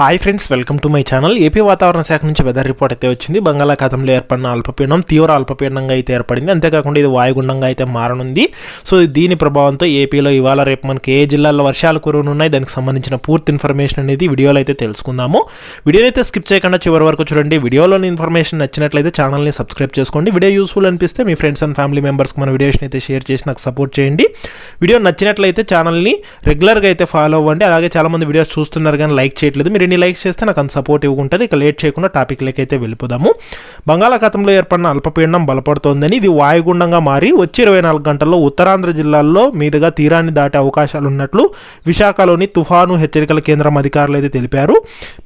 Hi friends welcome to my channel AP వాతావరణ శాఖ నుంచి వెదర్ రిపోర్ట్ అయితే వచ్చింది. బంగాళాఖాతంలో ఏర్పడిన అల్పపీడనం తీవ్ర అల్పపీడనంగా అయితే ఏర్పడింది. అంతేకాకుండా ఇది వాయుగుండంగా అయితే మారనుంది. సో దీని ప్రభావంతో ఏపీలో ఇవాళ రేపు మనకి ఏ జిల్లాల్లో వర్షాలు కురవనున్నాయి దానికి సంబంధించిన పూర్తి ఇన్ఫర్మేషన్ అనేది వీడియోలో అయితే తెలుసుకుందాము. వీడియోని అయితే స్కిప్ చేయకుండా చివరి వరకు చూడండి. వీడియోలోని ఇన్ఫర్మేషన్ నచ్చినట్లయితే ఛానల్ని సబ్స్క్రైబ్ చేసుకోండి. వీడియో యూస్ఫుల్ అనిపిస్తే మీ ఫ్రెండ్స్ అండ్ ఫ్యామిలీ మెంబర్స్కి మన వీడియోస్ని అయితే షేర్ చేసి నాకు సపోర్ట్ చేయండి. వీడియో నచ్చినట్లయితే ఛానల్ని రెగ్యులర్గా అయితే ఫాలో అవ్వండి. అలాగే చాలామంది వీడియోస్ చూస్తున్నారు కానీ లైక్ చేయట్లేదు. మీరు ఎన్ని లైక్స్ చేస్తే నాకు అంత సపోర్టివ్గా ఇవ్వకుంటుంది. ఇక లేట్ చేయకుండా టాపిక్లోకి అయితే వెళ్ళిపోదాము. బంగాళాఖాతంలో ఏర్పడిన అల్పపీడనం బలపడుతోందని ఇది వాయుగుండంగా మారి వచ్చే ఇరవై నాలుగు గంటల్లో ఉత్తరాంధ్ర జిల్లాల్లో మీదుగా తీరాన్ని దాటే అవకాశాలు ఉన్నట్లు విశాఖలోని తుఫాను హెచ్చరికల కేంద్రం అధికారులు అయితే తెలిపారు.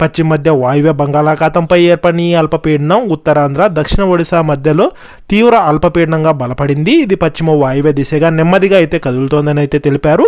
పశ్చిమ మధ్య వాయువ్య బంగాళాఖాతంపై ఏర్పడిన ఈ అల్పపీడనం ఉత్తరాంధ్ర దక్షిణ ఒడిశా మధ్యలో తీవ్ర అల్పపీడనంగా బలపడింది. ఇది పశ్చిమ వాయువ్య దిశగా నెమ్మదిగా అయితే కదులుతోందని అయితే తెలిపారు.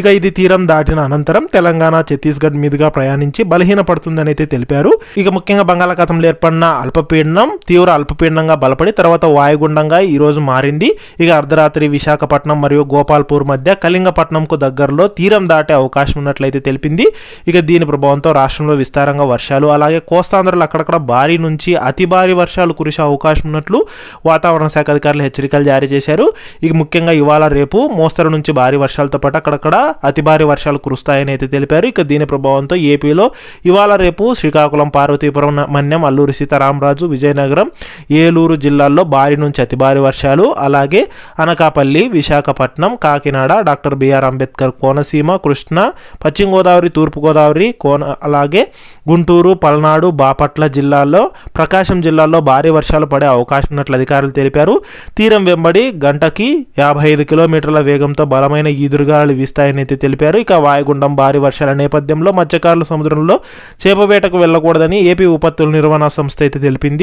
ఇక ఇది తీరం దాటిన అనంతరం తెలంగాణ ఛత్తీస్గఢ్ మీదుగా ప్రయాణించి బలహీనపడుతుందని అయితే తెలిపారు. ఇక ముఖ్యంగా బంగాళాఖాతంలో ఏర్పడిన అల్పపీడనం తీవ్ర అల్పపీడనంగా బలపడి తర్వాత వాయుగుండంగా ఈ రోజు మారింది. ఇక అర్ధరాత్రి విశాఖపట్నం మరియు గోపాల్పూర్ మధ్య కళింగపట్నంకు దగ్గరలో తీరం దాటే అవకాశం ఉన్నట్లయితే తెలిపింది. ఇక దీని ప్రభావంతో రాష్ట్రంలో విస్తారంగా వర్షాలు అలాగే కోస్తాంధ్రలో అక్కడక్కడ భారీ నుంచి అతి భారీ వర్షాలు కురిసే అవకాశం ఉన్నట్లు వాతావరణ శాఖ అధికారులు హెచ్చరికలు జారీ చేశారు. ఇక ముఖ్యంగా ఇవాళ రేపు మోస్తరు నుంచి భారీ వర్షాలతో పాటు అక్కడక్కడ అతి భారీ వర్షాలు కురుస్తాయని అయితే తెలిపారు. ఇక దీని ప్రభావంతో ఏపీలో ఇవాళ రేపు శ్రీకాకుళం పార్వతీపురం మన్యం అల్లూరి సీతారామరాజు విజయనగరం ఏలూరు జిల్లాల్లో భారీ నుంచి అతి భారీ వర్షాలు అలాగే Anakapalli Visakhapatnam Kakinada doctor B R Ambedkar Konaseema Krishna Paschima Godavari Thurpugodavari కోన అలాగే గుంటూరు పల్నాడు బాపట్ల జిల్లాల్లో ప్రకాశం జిల్లాల్లో భారీ వర్షాలు పడే అవకాశం ఉన్నట్లు అధికారులు తెలిపారు. తీరం వెంబడి గంటకి యాభై ఐదు కిలోమీటర్ల వేగంతో బలమైన ఈదురుగాలు వీస్తాయని అయితే తెలిపారు. ఇక వాయుగుండం భారీ వర్షాల నేపథ్యంలో మత్స్యకారులు సముద్రంలో చేపవేటకు వెళ్ళకూడదని ఏపీ ఉపత్తుల నిర్వహణ సంస్థ అయితే తెలిపింది.